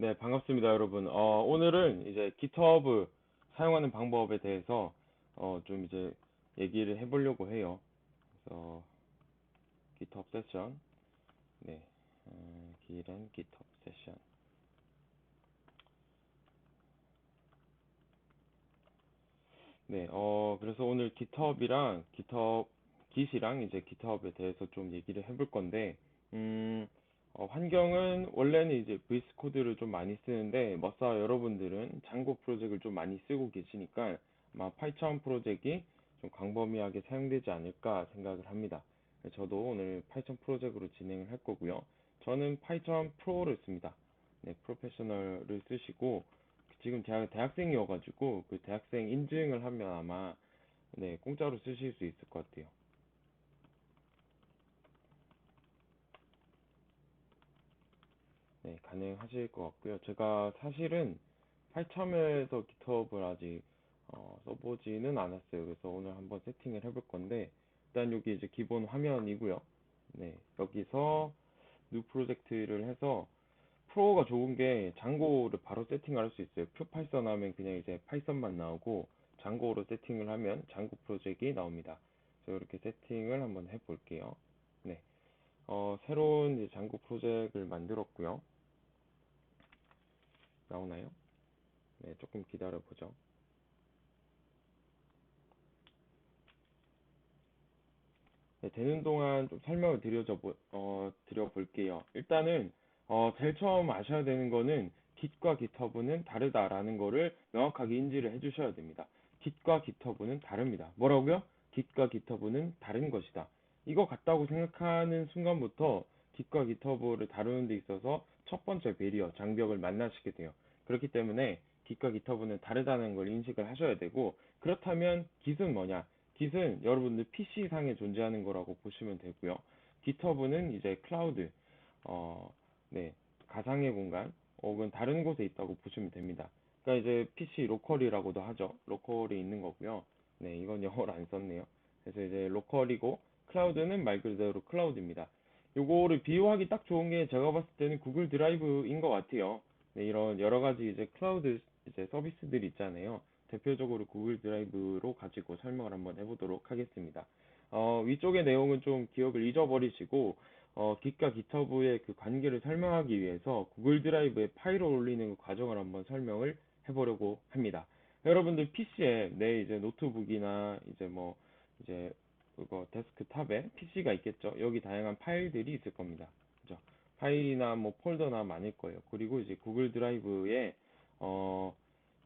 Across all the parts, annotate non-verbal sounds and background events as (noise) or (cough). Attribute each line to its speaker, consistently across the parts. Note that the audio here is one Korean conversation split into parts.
Speaker 1: 네, 반갑습니다, 여러분. 어, 오늘은 이제 GitHub 사용하는 방법에 대해서 어, 좀 이제 얘기를 해보려고 해요. 그래서 GitHub 세션, 네, 어, 길은 GitHub 세션. 네, 어, 그래서 오늘 GitHub이랑 GitHub, Git이랑 이제 GitHub에 대해서 좀 얘기를 해볼 건데, 음, 어, 환경은 원래는 이제 VS 코드를 좀 많이 쓰는데 머싸 여러분들은 장고 프로젝트를 좀 많이 쓰고 계시니까 아마 파이썬 프로젝트가 좀 광범위하게 사용되지 않을까 생각을 합니다. 저도 오늘 파이썬 프로젝트로 진행을 할 거고요. 저는 파이썬 프로를 씁니다. 네, 프로페셔널을 쓰시고 지금 제가 대학생이어가지고 그 대학생 인증을 하면 아마 네, 공짜로 쓰실 수 있을 것 같아요. 네, 가능하실 것 같고요. 제가 사실은 팔참에서 GitHub을 아직 어, 써보지는 않았어요. 그래서 오늘 한번 세팅을 해볼 건데 일단 여기 이제 기본 화면이고요. 네, 여기서 new 프로젝트를 해서 프로가 좋은 게 장고를 바로 세팅을 할수 있어요. 표 파이썬 하면 그냥 이제 파이썬만 나오고 장고로 세팅을 하면 장고 프로젝트가 나옵니다. 그래서 이렇게 세팅을 한번 해볼게요. 네, 어, 새로운 장고 프로젝트를 만들었고요. 나오나요? 네, 조금 기다려 보죠. 네, 되는 동안 좀 설명을 드려줘, 어, 드려볼게요. 일단은, 어, 제일 처음 아셔야 되는 거는 Git과 GitHub는 다르다라는 거를 명확하게 인지를 해주셔야 됩니다. Git과 GitHub는 다릅니다. 뭐라고요? Git과 GitHub는 다른 것이다. 이거 같다고 생각하는 순간부터 Git과 GitHub를 다루는 데 있어서 첫 번째 베리어, 장벽을 만나시게 돼요. 그렇기 때문에 Git과 GitHub는 다르다는 걸 인식을 하셔야 되고 그렇다면 Git은 뭐냐? Git은 여러분들 PC상에 존재하는 거라고 보시면 되고요. GitHub는 이제 클라우드, 어, 네, 가상의 공간 혹은 다른 곳에 있다고 보시면 됩니다. 그러니까 이제 PC 로컬이라고도 하죠. 로컬이 있는 거고요. 네, 이건 영어를 안 썼네요. 그래서 이제 로컬이고 클라우드는 말 그대로 클라우드입니다. 요거를 비유하기 딱 좋은 게 제가 봤을 때는 구글 드라이브인 것 같아요. 네, 이런 여러 가지 이제 클라우드 이제 서비스들이 있잖아요. 대표적으로 구글 드라이브로 가지고 설명을 한번 해보도록 하겠습니다. 어, 위쪽의 내용은 좀 기억을 잊어버리시고 어, Git과 GitHub의 그 관계를 설명하기 위해서 구글 드라이브에 파일을 올리는 그 과정을 한번 설명을 해보려고 합니다. 여러분들 PC에 내 이제 노트북이나 이제 뭐 이제 그거 데스크탑에 PC가 있겠죠. 여기 다양한 파일들이 있을 겁니다. 그죠? 파일이나 뭐 폴더나 많을 거예요. 그리고 이제 구글 드라이브에 어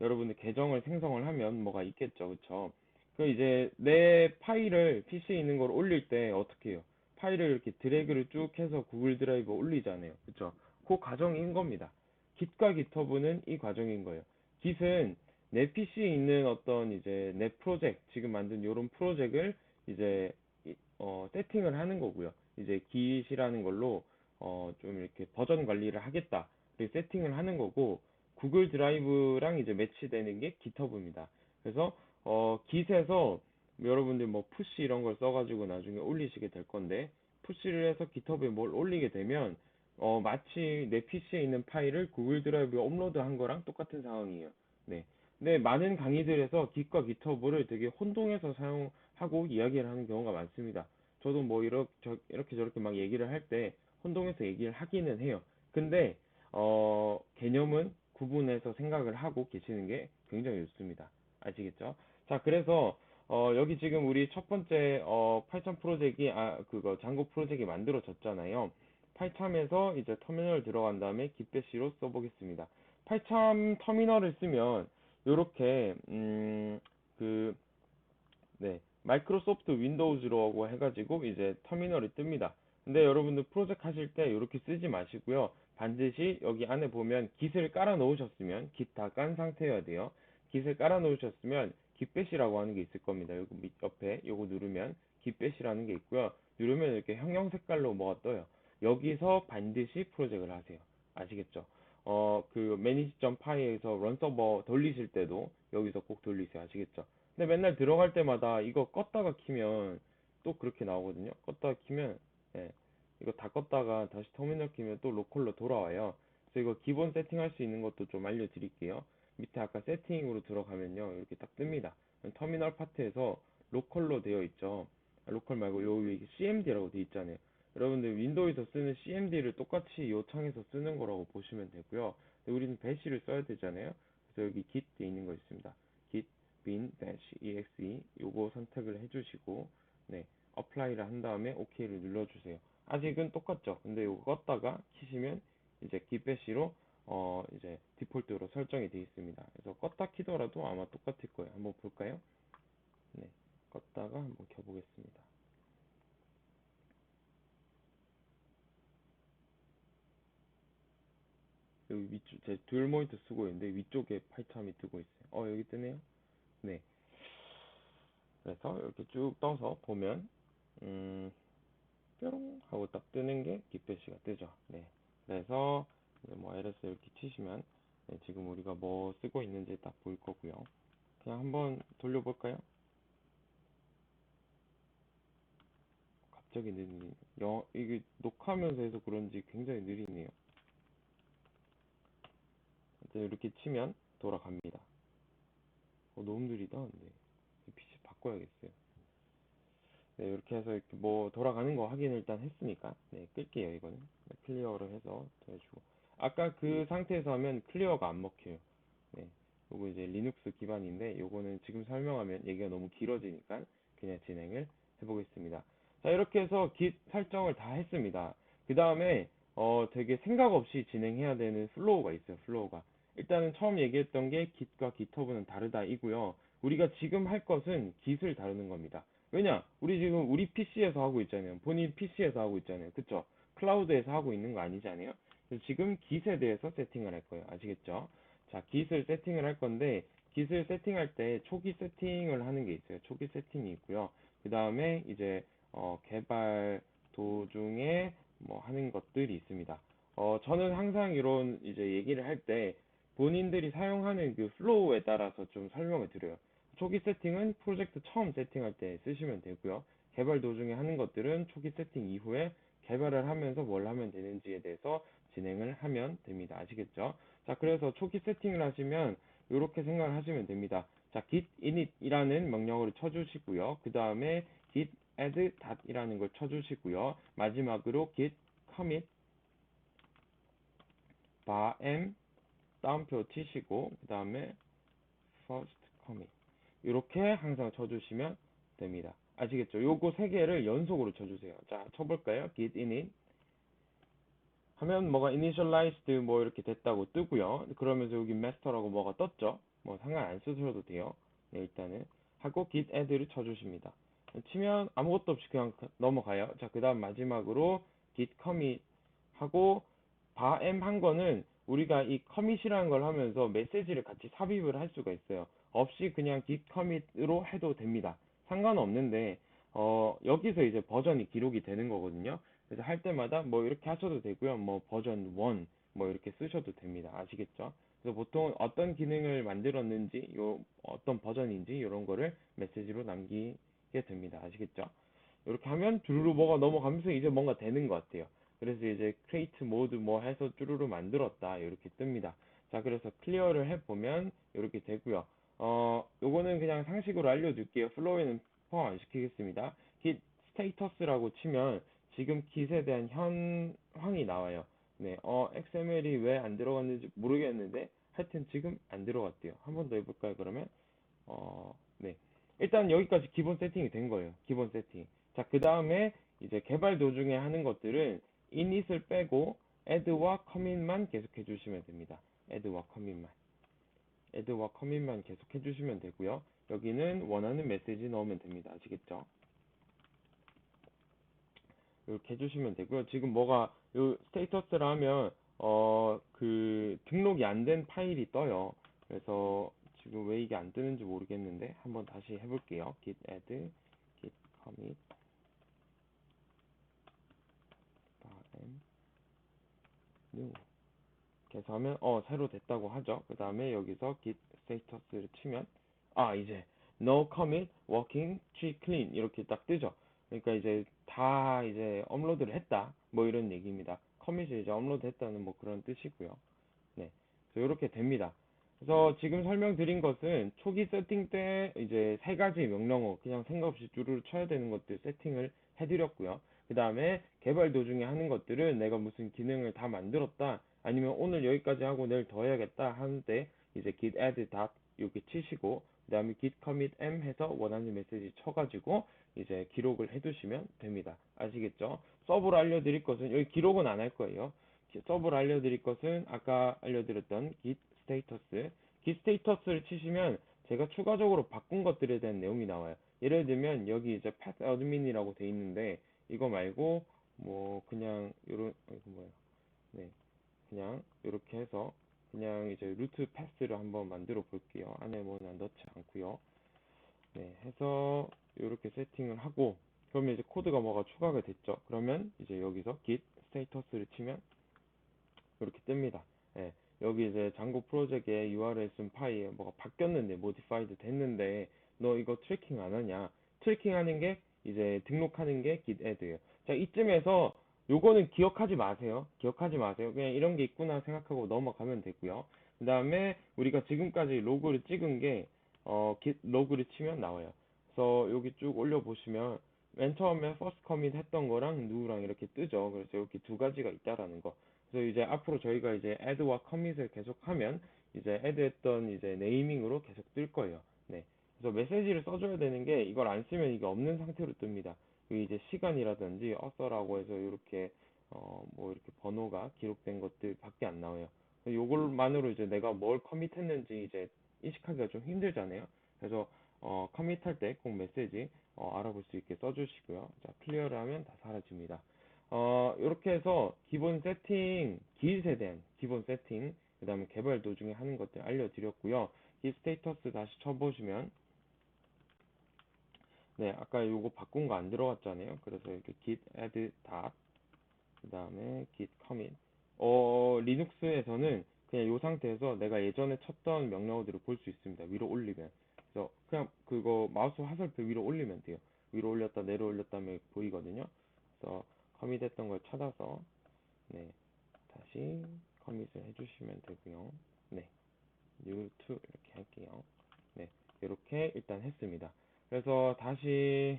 Speaker 1: 여러분들 계정을 생성을 하면 뭐가 있겠죠. 그쵸? 그 이제 내 파일을 PC에 있는 걸 올릴 때 어떻게 해요? 파일을 이렇게 드래그를 쭉 해서 구글 드라이브에 올리잖아요. 그쵸? 그 과정인 겁니다. Git과 GitHub는 이 과정인 거예요. Git은 내 PC에 있는 어떤 이제 내 프로젝트, 지금 만든 이런 프로젝트를 이제 어, 세팅을 하는 거고요. 이제 Git이라는 걸로 어, 좀 이렇게 버전 관리를 하겠다. 세팅을 하는 거고 구글 드라이브랑 이제 매치되는 게 GitHub입니다. 그래서 어, Git에서 여러분들 뭐 푸시 이런 걸 써가지고 나중에 올리시게 될 건데 푸시를 해서 GitHub에 뭘 올리게 되면 어, 마치 내 PC에 있는 파일을 구글 드라이브에 업로드한 거랑 똑같은 상황이에요. 네. 근데 많은 강의들에서 Git과 GitHub를 되게 혼동해서 사용하고 이야기를 하는 경우가 많습니다. 저도 뭐 이렇게, 저, 이렇게 저렇게 막 얘기를 할 때 혼동해서 얘기를 하기는 해요. 근데 어, 개념은 구분해서 생각을 하고 계시는 게 굉장히 좋습니다. 아시겠죠? 자, 그래서 어, 여기 지금 우리 첫 번째 어, 파이썬 프로젝트이 아 그거 장고 프로젝트이 만들어졌잖아요. 파이참에서 이제 터미널 들어간 다음에 gitbash로 써보겠습니다. 파이참 터미널을 쓰면 이렇게 음, 그 네, 마이크로소프트 윈도우즈로 해가지고 이제 터미널이 뜹니다. 근데 여러분들 프로젝트 하실 때 이렇게 쓰지 마시고요. 반드시 여기 안에 보면 git을 깔아 놓으셨으면 git 다깐 상태여야 돼요. git을 깔아 놓으셨으면 gitbat이라고 하는 게 있을 겁니다. 여기 밑 옆에 요거 누르면 gitbat이라는 게 있고요. 누르면 이렇게 형형 색깔로 뭐가 떠요. 여기서 반드시 프로젝트를 하세요. 아시겠죠? 어, 그 manage.py에서 run 서버 돌리실 때도 여기서 꼭 돌리세요. 아시겠죠? 근데 맨날 들어갈 때마다 이거 껐다가 키면 또 그렇게 나오거든요. 껐다가 키면 예, 이거 다 껐다가 다시 터미널 키면 또 로컬로 돌아와요. 그래서 이거 기본 세팅할 수 있는 것도 좀 알려드릴게요. 밑에 아까 세팅으로 들어가면요. 이렇게 딱 뜹니다. 터미널 파트에서 로컬로 되어 있죠. 아, 로컬 말고 요 위에 CMD라고 되어 있잖아요. 여러분들 윈도우에서 쓰는 CMD를 똑같이 요 창에서 쓰는 거라고 보시면 되고요. 우리는 배시를 써야 되잖아요. 그래서 여기 git 돼 있는 거 있습니다. git bin exe 요거 선택을 해주시고 네 apply를 한 다음에 OK를 눌러주세요. 아직은 똑같죠. 근데 요거 껐다가 키시면 이제 git bash로 어 이제 디폴트로 설정이 되어 있습니다. 그래서 껐다 키더라도 아마 똑같을 거예요. 한번 볼까요? 네 껐다가 한번 켜보겠습니다. 여기 위쪽 제 듀얼 모니터 쓰고 있는데 위쪽에 파이탐이 뜨고 있어요. 어 여기 뜨네요. 네. 그래서 이렇게 쭉 떠서 보면 음 뾰롱 하고 딱 뜨는 게 깃배시가 뜨죠. 네. 그래서 이제 뭐 ls 이렇게 치시면 네, 지금 우리가 뭐 쓰고 있는지 딱 보일 거고요. 그냥 한번 돌려볼까요? 갑자기 느리네. 영, 이게 녹화하면서 해서 그런지 굉장히 느리네요. 이제 이렇게 치면 돌아갑니다. 어, 너무 느리다. 네. PC 바꿔야겠어요. 네, 이렇게 해서 이렇게 뭐 돌아가는 거 확인 일단 했으니까 네, 끌게요, 이거는. 네, 클리어를 해서 해주고. 아까 그 상태에서 하면 클리어가 안 먹혀요. 네. 요거 이제 리눅스 기반인데 요거는 지금 설명하면 얘기가 너무 길어지니까 그냥 진행을 해보겠습니다. 자, 이렇게 해서 git 설정을 다 했습니다. 그 다음에 어 되게 생각 없이 진행해야 되는 플로우가 있어요. 플로우가. 일단은 처음 얘기했던 게 git과 github는 다르다 이고요. 우리가 지금 할 것은 git을 다루는 겁니다. 왜냐? 우리 지금 우리 PC에서 하고 있잖아요. 본인 PC에서 하고 있잖아요. 그쵸? 클라우드에서 하고 있는 거 아니잖아요. 그래서 지금 git에 대해서 세팅을 할 거예요. 아시겠죠? 자, git을 세팅을 할 건데 git을 세팅할 때 초기 세팅을 하는 게 있어요. 초기 세팅이 있고요. 그 다음에 이제 어, 개발 도중에 뭐 하는 것들이 있습니다. 어, 저는 항상 이런 이제 얘기를 할 때 본인들이 사용하는 그 플로우에 따라서 좀 설명을 드려요. 초기 세팅은 프로젝트 처음 세팅할 때 쓰시면 되고요. 개발 도중에 하는 것들은 초기 세팅 이후에 개발을 하면서 뭘 하면 되는지에 대해서 진행을 하면 됩니다. 아시겠죠? 자, 그래서 초기 세팅을 하시면 이렇게 생각을 하시면 됩니다. 자, git init이라는 명령어를 쳐주시고요. 그 다음에 git add 이라는 걸 쳐주시고요. 마지막으로 git commit barm 따옴표 치시고 그 다음에 first commit 이렇게 항상 쳐주시면 됩니다. 아시겠죠? 요거 세 개를 연속으로 쳐주세요. 자, 쳐볼까요? git init 하면 뭐가 initialized 뭐 이렇게 됐다고 뜨고요. 그러면서 여기 master라고 뭐가 떴죠? 뭐 상관 안 쓰셔도 돼요. 네, 일단은 하고 git add를 쳐주십니다. 치면 아무것도 없이 그냥 넘어가요. 자, 그 다음 마지막으로 git commit 하고 barm 한 거는 우리가 이 커밋이라는 걸 하면서 메시지를 같이 삽입을 할 수가 있어요. 없이 그냥 git commit으로 해도 됩니다. 상관없는데 어, 여기서 이제 버전이 기록이 되는 거거든요. 그래서 할 때마다 뭐 이렇게 하셔도 되고요. 뭐 버전 1, 뭐 이렇게 쓰셔도 됩니다. 아시겠죠? 그래서 보통 어떤 기능을 만들었는지, 요 어떤 버전인지 이런 거를 메시지로 남기게 됩니다. 아시겠죠? 이렇게 하면 주르르 뭐가 넘어가면서 이제 뭔가 되는 것 같아요. 그래서 이제 create mode 뭐 해서 쭈루루 만들었다 이렇게 뜹니다. 자 그래서 클리어를 해보면 이렇게 되고요. 어 요거는 그냥 상식으로 알려줄게요. 플로우에는 포함 안 시키겠습니다. git status라고 치면 지금 kit에 대한 현황이 나와요. 네, 어 XML이 왜 안 들어갔는지 모르겠는데 하여튼 지금 안 들어갔대요. 한 번 더 해볼까요? 그러면 어 네. 일단 여기까지 기본 세팅이 된 거예요. 기본 세팅. 자, 그 다음에 이제 개발 도중에 하는 것들은 init을 빼고 add와 commit만 계속 해 주시면 됩니다. add와 commit만. add와 commit만 계속 해 주시면 되고요. 여기는 원하는 메시지 넣으면 됩니다. 아시겠죠? 이렇게 해주시면 되고요. 지금 뭐가 요 스테이터스를 하면 어 그 등록이 안 된 파일이 떠요. 그래서 지금 왜 이게 안 뜨는지 모르겠는데 한번 다시 해볼게요. git add, git commit, new. 그래서 하면 어 새로 됐다고 하죠. 그 다음에 여기서 git status를 치면 아 이제 no commit, working, tree clean 이렇게 딱 뜨죠. 그러니까 이제 다 이제 업로드를 했다 뭐 이런 얘기입니다. 커밋이 이제 업로드 했다는 뭐 그런 뜻이고요. 네. 그래서 이렇게 됩니다. 그래서 지금 설명드린 것은 초기 세팅 때 이제 세 가지 명령어 그냥 생각 없이 주르르 쳐야 되는 것들 세팅을 해드렸고요. 그 다음에 개발 도중에 하는 것들은 내가 무슨 기능을 다 만들었다 아니면 오늘 여기까지 하고 내일 더 해야겠다 하는데 이제 git add dot 여기 치시고 그 다음에 git commit m 해서 원하는 메시지 쳐가지고 이제 기록을 해두시면 됩니다. 아시겠죠? 서브로 알려드릴 것은 여기 기록은 안 할 거예요. 기- 서브로 알려드릴 것은 아까 알려드렸던 git status git status를 치시면 제가 추가적으로 바꾼 것들에 대한 내용이 나와요. 예를 들면 여기 이제 path admin이라고 돼 있는데 이거 말고 뭐 그냥 요런 아, 이거 뭐야 네. 그냥 이렇게 해서 그냥 이제 루트 패스를 한번 만들어 볼게요. 안에 뭐는 넣지 않고요. 네 해서 이렇게 세팅을 하고 그러면 이제 코드가 뭐가 추가가 됐죠? 그러면 이제 여기서 git status를 치면 이렇게 뜹니다. 예, 여기 이제 장고 프로젝트의 URL 쓴 파일에 뭐가 바뀌었는데 modified 됐는데 너 이거 트래킹 안 하냐? 트래킹 하는 게 이제 등록하는 게 add예요. 자 이쯤에서 요거는 기억하지 마세요. 기억하지 마세요. 그냥 이런 게 있구나 생각하고 넘어가면 되고요. 그 다음에 우리가 지금까지 로그를 찍은 게 어, 로그를 치면 나와요. 그래서 여기 쭉 올려보시면 맨 처음에 first commit 했던 거랑 누구랑 이렇게 뜨죠. 그래서 이렇게 두 가지가 있다라는 거. 그래서 이제 앞으로 저희가 이제 add와 commit을 계속하면 이제 add 했던 이제 네이밍으로 계속 뜰 거예요. 네 그래서 메시지를 써줘야 되는 게 이걸 안 쓰면 이게 없는 상태로 뜹니다 그 이제 시간이라든지 어서라고 해서 이렇게 어 뭐 이렇게 번호가 기록된 것들밖에 안 나와요. 요걸만으로 이제 내가 뭘 커밋했는지 이제 인식하기가 좀 힘들잖아요. 그래서 어 커밋할 때 꼭 메시지 어 알아볼 수 있게 써주시고요. 자 클리어를 하면 다 사라집니다. 어 이렇게 해서 기본 세팅 기일에 대한 기본 세팅 그 다음에 개발 도중에 하는 것들 알려드렸고요. 이 스테이터스 다시 쳐보시면 네, 아까 요거 바꾼 거 안 들어갔잖아요. 그래서 이렇게 git add dot 그 다음에 git commit 어 리눅스에서는 그냥 요 상태에서 내가 예전에 쳤던 명령어들을 볼 수 있습니다. 위로 올리면 그래서 그냥 그거 마우스 화살표 위로 올리면 돼요. 위로 올렸다 내려 올렸다면 보이거든요. 그래서 commit 했던 걸 찾아서 네 다시 commit을 해 주시면 되고요. 네 new to 이렇게 할게요. 네 이렇게 일단 했습니다. 그래서 다시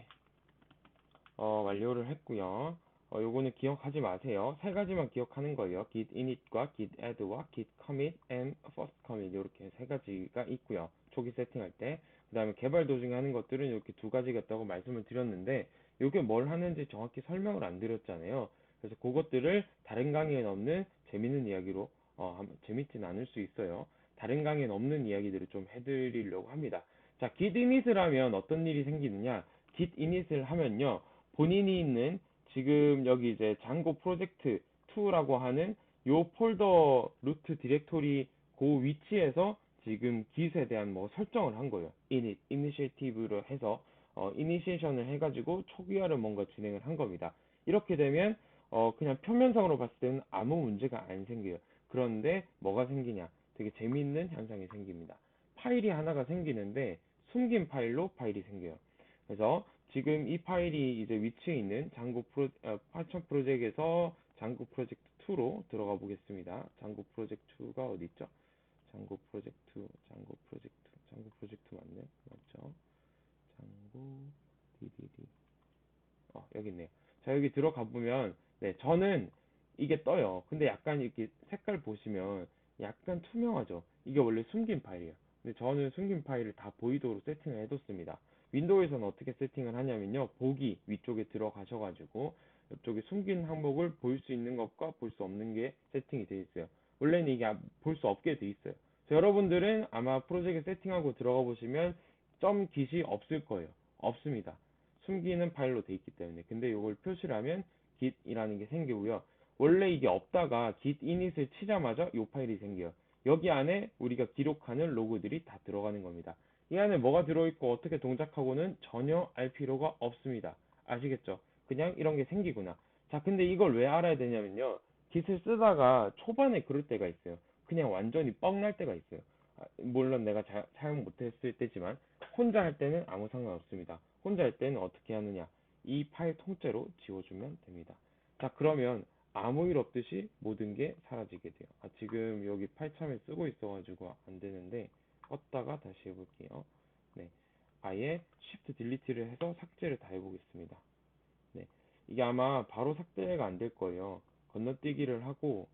Speaker 1: 어, 완료를 했고요. 어, 요거는 기억하지 마세요. 세 가지만 기억하는 거예요. git init과 git add와 git commit and first commit 이렇게 세 가지가 있고요. 초기 세팅할 때. 그 다음에 개발 도중에 하는 것들은 이렇게 두 가지가 있다고 말씀을 드렸는데 요게 뭘 하는지 정확히 설명을 안 드렸잖아요. 그래서 그것들을 다른 강의에 없는 재밌는 이야기로 어, 재밌진 않을 수 있어요. 다른 강의에 없는 이야기들을 좀 해드리려고 합니다. 자, git init을 하면 어떤 일이 생기느냐? git init을 하면요. 본인이 있는 지금 여기 이제 장고 프로젝트 2라고 하는 요 폴더 루트 디렉토리 그 위치에서 지금 git에 대한 뭐 설정을 한 거예요. init, initiative로 해서 어, 이니시에이션을 해가지고 초기화를 뭔가 진행을 한 겁니다. 이렇게 되면 어, 그냥 표면상으로 봤을 때는 아무 문제가 안 생겨요. 그런데 뭐가 생기냐? 되게 재미있는 현상이 생깁니다. 파일이 하나가 생기는데 숨긴 파일로 파일이 생겨요. 그래서 지금 이 파일이 이제 위치에 있는 장고 프로, 어, 파이썬 프로젝트에서 장고 프로젝트 2로 들어가 보겠습니다. 장고 프로젝트 2가 어디 있죠? 장고 프로젝트, 장고 프로젝트, 장고 프로젝트 맞네? 맞죠? 장고 DDD. 어, 여기 있네요. 자, 여기 들어가 보면, 네, 저는 이게 떠요. 근데 약간 이렇게 색깔 보시면 약간 투명하죠? 이게 원래 숨긴 파일이에요. 근데 저는 숨긴 파일을 다 보이도록 세팅을 해뒀습니다. 윈도우에서는 어떻게 세팅을 하냐면요. 보기 위쪽에 들어가셔가지고 이쪽에 숨긴 항목을 볼 수 있는 것과 볼 수 없는 게 세팅이 되어 있어요. 원래는 이게 볼 수 없게 돼 있어요. 그래서 여러분들은 아마 프로젝트 세팅하고 들어가 보시면 점 깃이 없을 거예요. 없습니다. 숨기는 파일로 돼 있기 때문에. 근데 이걸 표시를 하면 git이라는 게 생기고요. 원래 이게 없다가 git init을 치자마자 이 파일이 생겨요. 여기 안에 우리가 기록하는 로그들이 다 들어가는 겁니다. 이 안에 뭐가 들어있고 어떻게 동작하고는 전혀 알 필요가 없습니다. 아시겠죠? 그냥 이런 게 생기구나. 자, 근데 이걸 왜 알아야 되냐면요. git을 쓰다가 초반에 그럴 때가 있어요. 그냥 완전히 뻥날 때가 있어요. 아, 물론 내가 자, 사용 못했을 때지만 혼자 할 때는 아무 상관없습니다. 혼자 할 때는 어떻게 하느냐. 이 파일 통째로 지워주면 됩니다. 자, 그러면 아무 일 없듯이 모든 게 사라지게 돼요. 아, 지금 여기 팔참에 쓰고 있어가지고 안 되는데 껐다가 다시 해볼게요. 네, 아예 Shift Delete를 해서 삭제를 다 해보겠습니다. 네, 이게 아마 바로 삭제가 안 될 거예요. 건너뛰기를 하고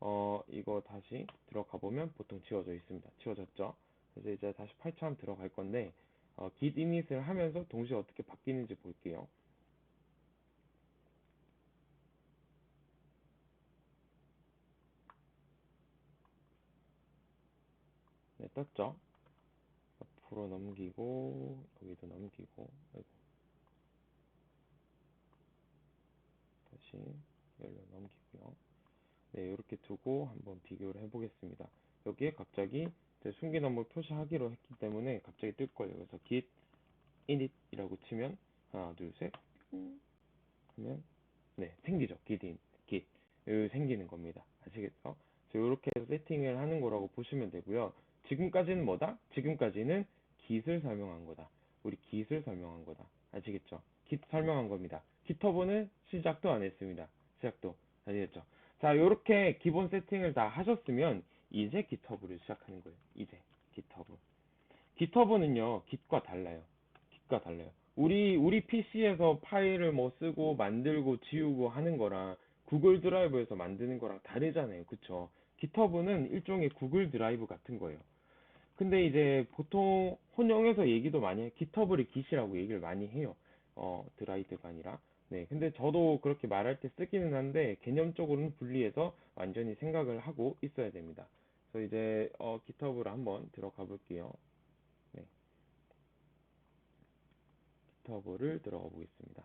Speaker 1: 어 이거 다시 들어가 보면 보통 지워져 있습니다. 지워졌죠? 그래서 이제 다시 팔참 들어갈 건데 어, git init을 하면서 동시에 어떻게 바뀌는지 볼게요. 네, 떴죠? 앞으로 넘기고, 여기도 넘기고, 아이고. 다시 열로 넘기고요. 네, 이렇게 두고 한번 비교를 해보겠습니다. 여기에 갑자기 숨긴 업무 표시하기로 했기 때문에 갑자기 뜰 거예요. 그래서 git init이라고 치면 하나, 둘, 셋 하면 네 생기죠. git in, git 생기는 겁니다. 아시겠죠? 이렇게 세팅을 하는 거라고 보시면 되고요. 지금까지는 뭐다? 지금까지는 git을 설명한 거다. 우리 git을 설명한 거다. 아시겠죠? git 설명한 겁니다. github는 시작도 안 했습니다. 시작도 아시겠죠? 자, 이렇게 기본 세팅을 다 하셨으면 이제 GitHub를 시작하는 거예요. 이제 GitHub. GitHub는요, Git과 달라요. Git과 달라요. 우리 우리 PC에서 파일을 뭐 쓰고 만들고 지우고 하는 거랑 구글 드라이브에서 만드는 거랑 다르잖아요. 그쵸? GitHub는 일종의 구글 드라이브 같은 거예요. 근데 이제 보통 혼용해서 얘기도 많이 해. GitHub를 Git이라고 얘기를 많이 해요. 어, 드라이드가 아니라. 네, 근데 저도 그렇게 말할 때 쓰기는 한데 개념적으로는 분리해서 완전히 생각을 하고 있어야 됩니다. 그래서 이제 어, GitHub로 한번 들어가 볼게요. 네, GitHub를 들어가 보겠습니다.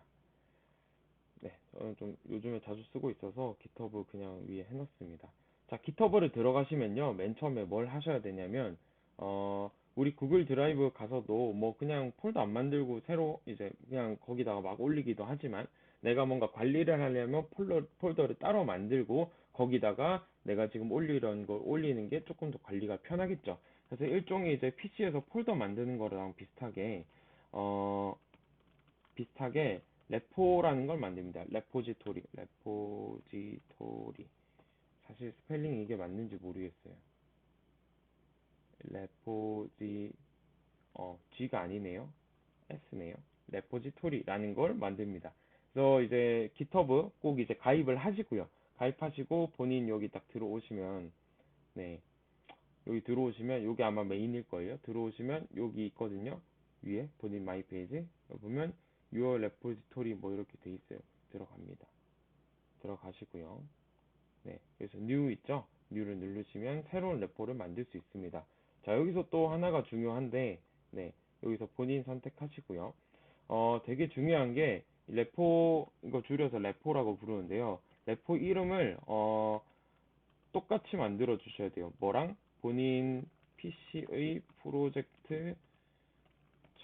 Speaker 1: 네, 저는 좀 요즘에 자주 쓰고 있어서 GitHub 그냥 위에 해놨습니다. 자, GitHub를 들어가시면요, 맨 처음에 뭘 하셔야 되냐면 어, 우리 구글 드라이브 가서도 뭐 그냥 폴더 안 만들고 새로 이제 그냥 거기다가 막 올리기도 하지만 내가 뭔가 관리를 하려면 폴더, 폴더를 따로 만들고 거기다가 내가 지금 올리려는 걸 올리는 게 조금 더 관리가 편하겠죠. 그래서 일종의 이제 PC에서 폴더 만드는 거랑 비슷하게 어 비슷하게 레포라는 걸 만듭니다. 레포지토리, 레포지토리. 사실 스펠링이 이게 맞는지 모르겠어요. 레포지 어 G가 아니네요. S네요. 레포지토리라는 걸 만듭니다. 그래서 이제 GitHub 꼭 이제 가입을 하시고요. 가입하시고 본인 여기 딱 들어오시면 네 여기 들어오시면 여기 아마 메인일 거예요. 들어오시면 여기 있거든요. 위에 본인 마이 페이지 보면 Your repository 뭐 이렇게 돼 있어요. 들어갑니다. 들어가시고요. 네 그래서 New 있죠? New를 누르시면 새로운 레포를 만들 수 있습니다. 자, 여기서 또 하나가 중요한데, 네, 여기서 본인 선택하시고요. 어, 되게 중요한 게, 레포, 이거 줄여서 레포라고 부르는데요. 레포 이름을, 어, 똑같이 만들어 주셔야 돼요. 뭐랑? 본인 PC의 프로젝트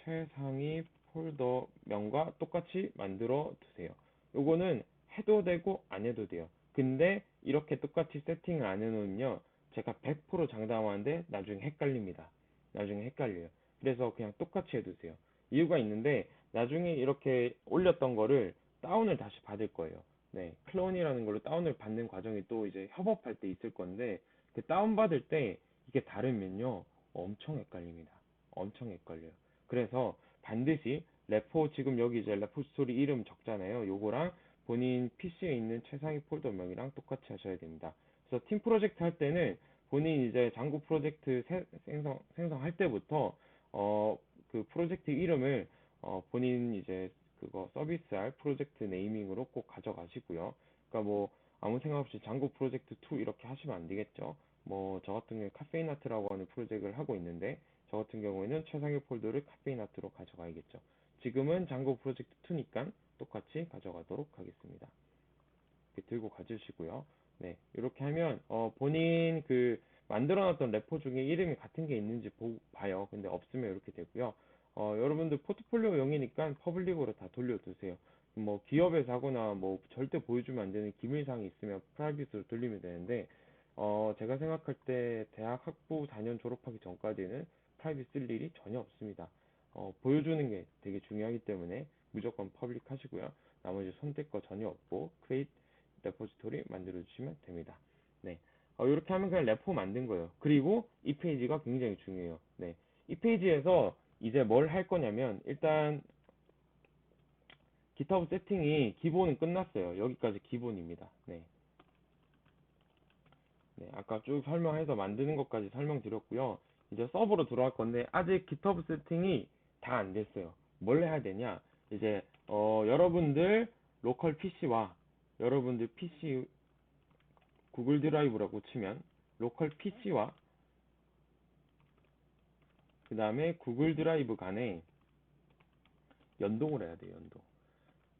Speaker 1: 최상위 폴더 명과 똑같이 만들어 두세요. 요거는 해도 되고 안 해도 돼요. 근데 이렇게 똑같이 세팅을 안 해놓으면요. 제가 100% 장담하는데 나중에 헷갈립니다. 나중에 헷갈려요. 그래서 그냥 똑같이 해두세요. 이유가 있는데 나중에 이렇게 올렸던 거를 다운을 다시 받을 거예요. 네, 클론이라는 걸로 다운을 받는 과정이 또 이제 협업할 때 있을 건데 그 다운 받을 때 이게 다르면요 엄청 헷갈립니다. 엄청 헷갈려요. 그래서 반드시 레포 지금 여기 이제 레포 스토리 이름 적잖아요. 요거랑 본인 PC에 있는 최상위 폴더명이랑 똑같이 하셔야 됩니다. 그래서 팀 프로젝트 할 때는 본인 이제 장구 프로젝트 생성, 생성할 때부터, 어, 그 프로젝트 이름을, 어, 본인 이제 그거 서비스할 프로젝트 네이밍으로 꼭 가져가시고요. 그러니까 뭐, 아무 생각 없이 장구 프로젝트 2 이렇게 하시면 안 되겠죠. 뭐, 저 같은 경우에 카페인 아트라고 하는 프로젝트를 하고 있는데, 저 같은 경우에는 최상위 폴더를 카페인 아트로 가져가야겠죠. 지금은 장고 프로젝트 2니까 똑같이 가져가도록 하겠습니다. 이렇게 들고 가주시고요. 네, 이렇게 하면 어, 본인 그 만들어놨던 레포 중에 이름이 같은 게 있는지 보, 봐요. 근데 없으면 이렇게 되고요. 어, 여러분들 포트폴리오용이니까 퍼블릭으로 다 돌려두세요. 뭐 기업에서 하거나 뭐 절대 보여주면 안 되는 기밀사항이 있으면 프라이빗으로 돌리면 되는데 어, 제가 생각할 때 대학 학부 4년 졸업하기 전까지는 프라이빗 쓸 일이 전혀 없습니다. 어, 보여주는 게 되게 중요하기 때문에 무조건 퍼블릭 하시고요. 나머지 선택 거 전혀 없고 크레이트 레포지토리 만들어 주시면 됩니다. 네. 어, 이렇게 하면 그냥 레포 만든 거예요. 그리고 이 페이지가 굉장히 중요해요. 네. 이 페이지에서 이제 뭘 할 거냐면 일단 GitHub 세팅이 기본은 끝났어요. 여기까지 기본입니다. 네. 네, 아까 쭉 설명해서 만드는 것까지 설명드렸고요. 이제 서버로 들어갈 건데 아직 GitHub 세팅이 다 안 됐어요. 뭘 해야 되냐? 이제 어, 여러분들 로컬 PC와 여러분들 PC 구글 드라이브라고 치면 로컬 PC와 그 다음에 구글 드라이브 간에 연동을 해야 돼요, 연동.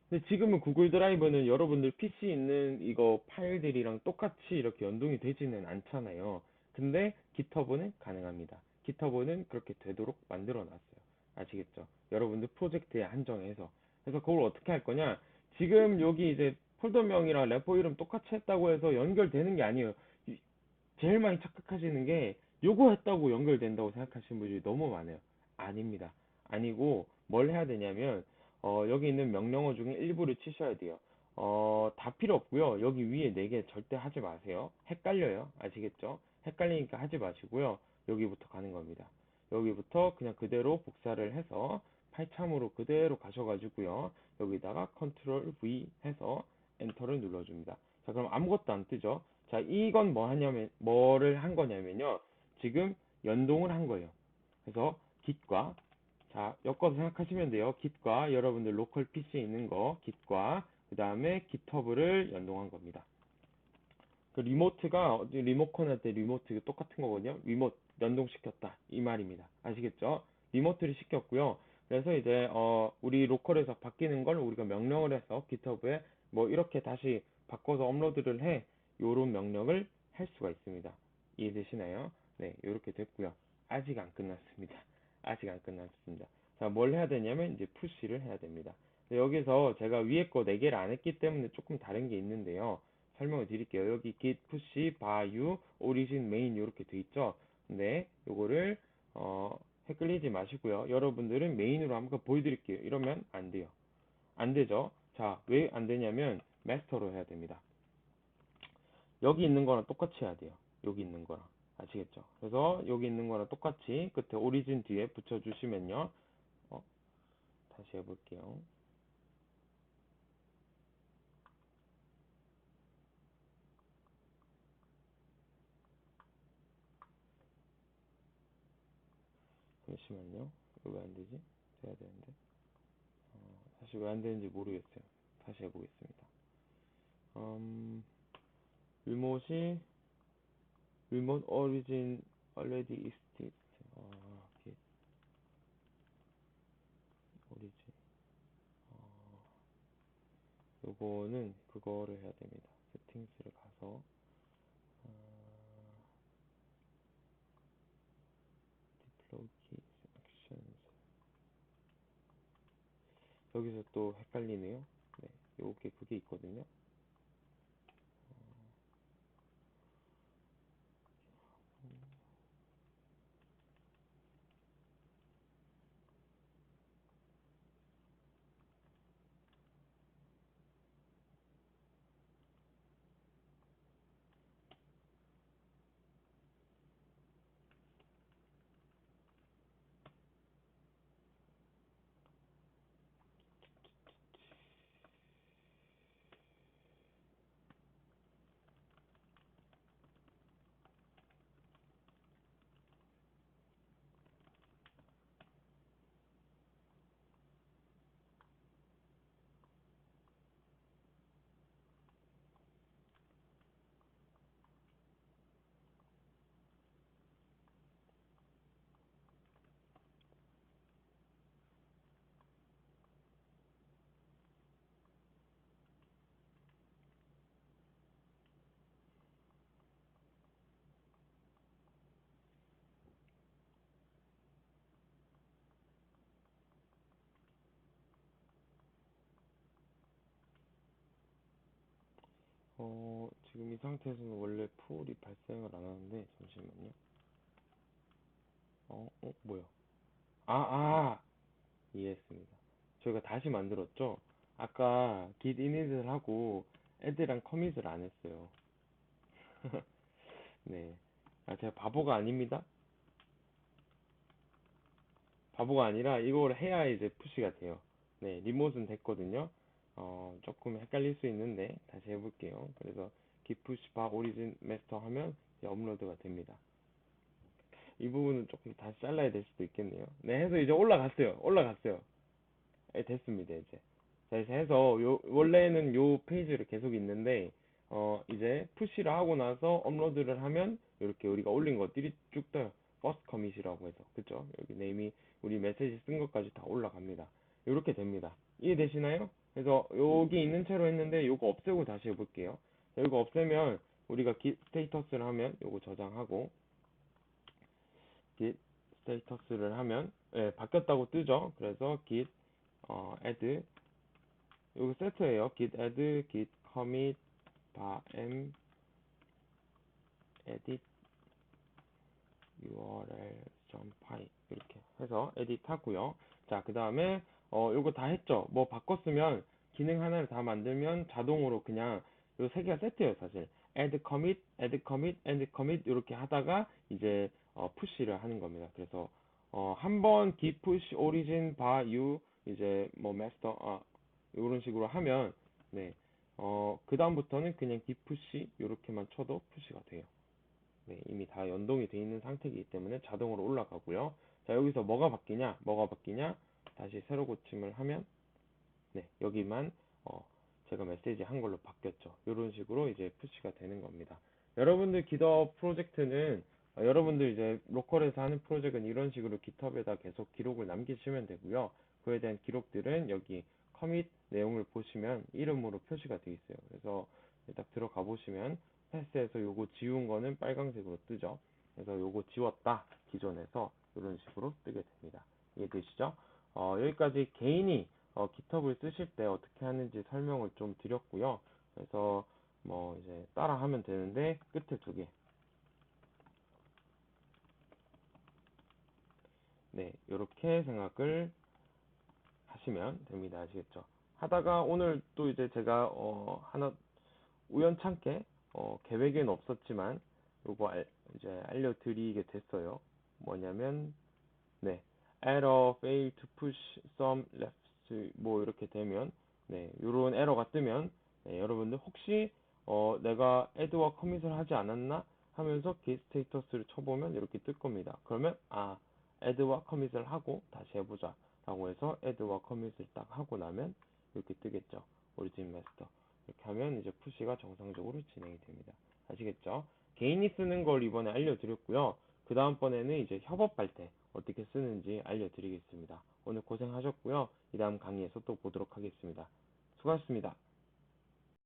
Speaker 1: 근데 지금은 구글 드라이브는 여러분들 PC 있는 이거 파일들이랑 똑같이 이렇게 연동이 되지는 않잖아요. 근데 GitHub는 가능합니다. GitHub는 그렇게 되도록 만들어 놨어요. 아시겠죠? 여러분들 프로젝트에 한정해서. 그래서 그걸 어떻게 할 거냐? 지금 여기 이제 폴더명이랑 레포 이름 똑같이 했다고 해서 연결되는 게 아니에요. 제일 많이 착각하시는 게 요거 했다고 연결된다고 생각하시는 분들이 너무 많아요. 아닙니다. 아니고 뭘 해야 되냐면 어, 여기 있는 명령어 중에 일부를 치셔야 돼요. 어, 다 필요 없고요. 여기 위에 네 개 절대 하지 마세요. 헷갈려요. 아시겠죠? 헷갈리니까 하지 마시고요. 여기부터 가는 겁니다. 여기부터 그냥 그대로 복사를 해서 파이참으로 그대로 가셔가지고요. 여기다가 컨트롤 V 해서 엔터를 눌러줍니다. 자, 그럼 아무것도 안 뜨죠? 자, 이건 뭐 하냐면, 뭐를 한 거냐면요. 지금 연동을 한 거예요. 그래서 git과 자, 엮어서 생각하시면 돼요. git과 여러분들 로컬 PC에 있는 거 git과 그 다음에 github를 연동한 겁니다. 그 리모트가 리모컨 할 때 리모트 똑같은 거거든요. 리모트 연동시켰다 이 말입니다. 아시겠죠? 리모트를 시켰고요. 그래서 이제 어 우리 로컬에서 바뀌는 걸 우리가 명령을 해서 github에 뭐 이렇게 다시 바꿔서 업로드를 해 요런 명령을 할 수가 있습니다. 이해되시나요? 네, 이렇게 됐고요. 아직 안 끝났습니다. 아직 안 끝났습니다. 자, 뭘 해야 되냐면 이제 푸시를 해야 됩니다. 여기서 제가 위에 거 4개를 안 했기 때문에 조금 다른 게 있는데요. 설명을 드릴게요. 여기 git push, by, origin, main 이렇게 돼 있죠. 근데 요거를 어, 헷갈리지 마시고요. 여러분들은 메인으로 한번 보여드릴게요. 이러면 안 돼요. 안 되죠. 자, 왜 안 되냐면 마스터로 해야 됩니다. 여기 있는 거랑 똑같이 해야 돼요. 여기 있는 거랑. 아시겠죠? 그래서 여기 있는 거랑 똑같이 끝에 오리진 뒤에 붙여주시면요. 어, 다시 해볼게요. 잠시만요. 왜안 되지? 돼야 되는데. 어, 사실 왜 안 되는지 모르겠어요. 다시 해보겠습니다. 음, 리모시 remote origin already exists. 아, git origin. 어, 요거는 그거를 해야 됩니다. 세팅스를 가서 어, keys actions 여기서 또 헷갈리네요. 네, 요게 그게 있거든요. 어, 지금 이 상태에서는 원래 풀이 발생을 안 하는데, 잠시만요. 어, 어, 뭐야? 아, 아! 이해했습니다. 저희가 다시 만들었죠? 아까 git init을 하고, add랑 commit을 안 했어요. (laughs) 네. 아, 제가 바보가 아닙니다. 바보가 아니라 이걸 해야 이제 푸시가 돼요. 네, 리모트는 됐거든요. 어, 조금 헷갈릴 수 있는데 다시 해볼게요. 그래서 push 바 origin master 하면 업로드가 됩니다. 이 부분은 조금 다시 잘라야 될 수도 있겠네요. 네, 해서 이제 올라갔어요. 올라갔어요. 네, 됐습니다, 이제. 자, 이제 해서 요, 원래는 요 페이지를 계속 있는데, 어, 이제 푸시를 하고 나서 업로드를 하면 이렇게 우리가 올린 것들이 쭉 떠요. first commit이라고 해서. 그쵸? 여기 네임이 우리 메시지 쓴 것까지 다 올라갑니다. 이렇게 됩니다. 이해되시나요? 그래서 여기 있는 채로 했는데 요거 없애고 다시 해볼게요. 자, 이거 없애면 우리가 git 스테이터스를 하면 요거 저장하고 git 스테이터스를 하면 예, 바뀌었다고 뜨죠. 그래서 git 어, add 요거 세트예요. git add git commit m edit url.py 이렇게 해서 edit 하고요. 자, 그 다음에 어, 요거 다 했죠. 뭐 바꿨으면 기능 하나를 다 만들면 자동으로 그냥 요 세 개가 세트예요, 사실. add commit, add commit, add commit 이렇게 하다가 이제 어, 푸시를 하는 겁니다. 그래서 어, 한번 git push origin by you 이제 뭐 master 아 이런 식으로 하면 네. 어, 그 다음부터는 그냥 git push 이렇게만 쳐도 푸시가 돼요. 네, 이미 다 연동이 돼 있는 상태이기 때문에 자동으로 올라가고요. 자, 여기서 뭐가 바뀌냐? 뭐가 바뀌냐? 다시 새로 고침을 하면 네, 여기만 어, 제가 메시지 한 걸로 바뀌었죠. 이런 식으로 이제 푸시가 되는 겁니다. 여러분들 기덥 프로젝트는 어, 여러분들 이제 로컬에서 하는 프로젝트는 이런 식으로 깃허브에다 계속 기록을 남기시면 되고요. 그에 대한 기록들은 여기 커밋 내용을 보시면 이름으로 표시가 되어 있어요. 그래서 딱 들어가 보시면 패스에서 요거 지운 거는 빨강색으로 뜨죠. 그래서 요거 지웠다 기존에서 이런 식으로 뜨게 됩니다. 이해되시죠? 어, 여기까지 개인이 어, 깃허브를 쓰실 때 어떻게 하는지 설명을 좀 드렸고요. 그래서 뭐 이제 따라 하면 되는데 끝에 두 개. 네, 이렇게 생각을 하시면 됩니다. 아시겠죠? 하다가 오늘 또 이제 제가 어, 하나 우연찮게 어, 계획에는 없었지만 요거 알, 이제 알려드리게 됐어요. 뭐냐면 네, error fail to push some left 뭐 이렇게 되면 네, 요런 에러가 뜨면 네, 여러분들 혹시 어, 내가 add와 commit을 하지 않았나 하면서 git 스테이터스를 쳐보면 이렇게 뜰 겁니다. 그러면 아 add와 commit을 하고 다시 해보자 라고 해서 add와 commit을 딱 하고 나면 이렇게 뜨겠죠. origin master 이렇게 하면 이제 푸시가 정상적으로 진행이 됩니다. 아시겠죠? 개인이 쓰는 걸 이번에 알려드렸고요. 그 다음번에는 이제 협업할 때 어떻게 쓰는지 알려드리겠습니다. 오늘 고생하셨고요. 이 다음 강의에서 또 보도록 하겠습니다. 수고하셨습니다.